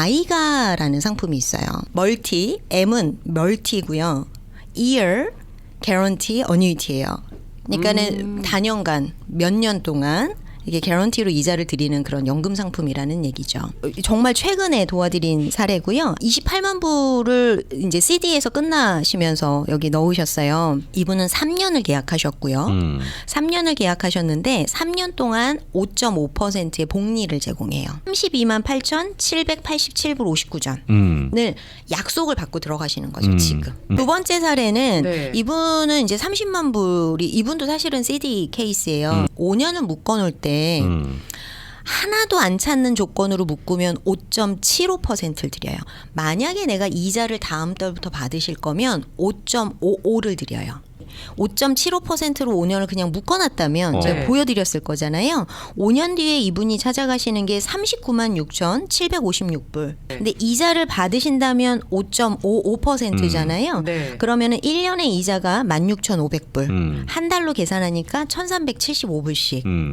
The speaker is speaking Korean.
마이가라는 상품이 있어요. 멀티, M은 멀티고요. year, guarantee, annuity예요. 그러니까는 단연간 몇 년 동안 이게 개런티로 이자를 드리는 그런 연금 상품이라는 얘기죠. 정말 최근에 도와드린 사례고요. 28만 불을 이제 CD에서 끝나시면서 여기 넣으셨어요. 이분은 3년을 계약하셨고요. 음. 3년을 계약하셨는데 3년 동안 5.5%의 복리를 제공해요. 32만 8,787불 59전. 음. 을 약속을 받고 들어가시는 거죠 음. 지금 두 번째 사례는 네. 이분은 이제 30만 불이 이분도 사실은 CD 케이스예요 5년을 묶어 놓을 때 음. 하나도 안 찾는 조건으로 묶으면 5.75%를 드려요 만약에 내가 이자를 다음 달부터 받으실 거면 5.55를 드려요 5.75%로 5년을 그냥 묶어놨다면 어. 제가 네. 보여드렸을 거잖아요. 5년 뒤에 이분이 찾아가시는 게 39만 6,756불. 근데 이자를 받으신다면 5.55%잖아요. 네. 그러면은 1년의 이자가 16,500불. 음. 한 달로 계산하니까 1,375불씩. 음.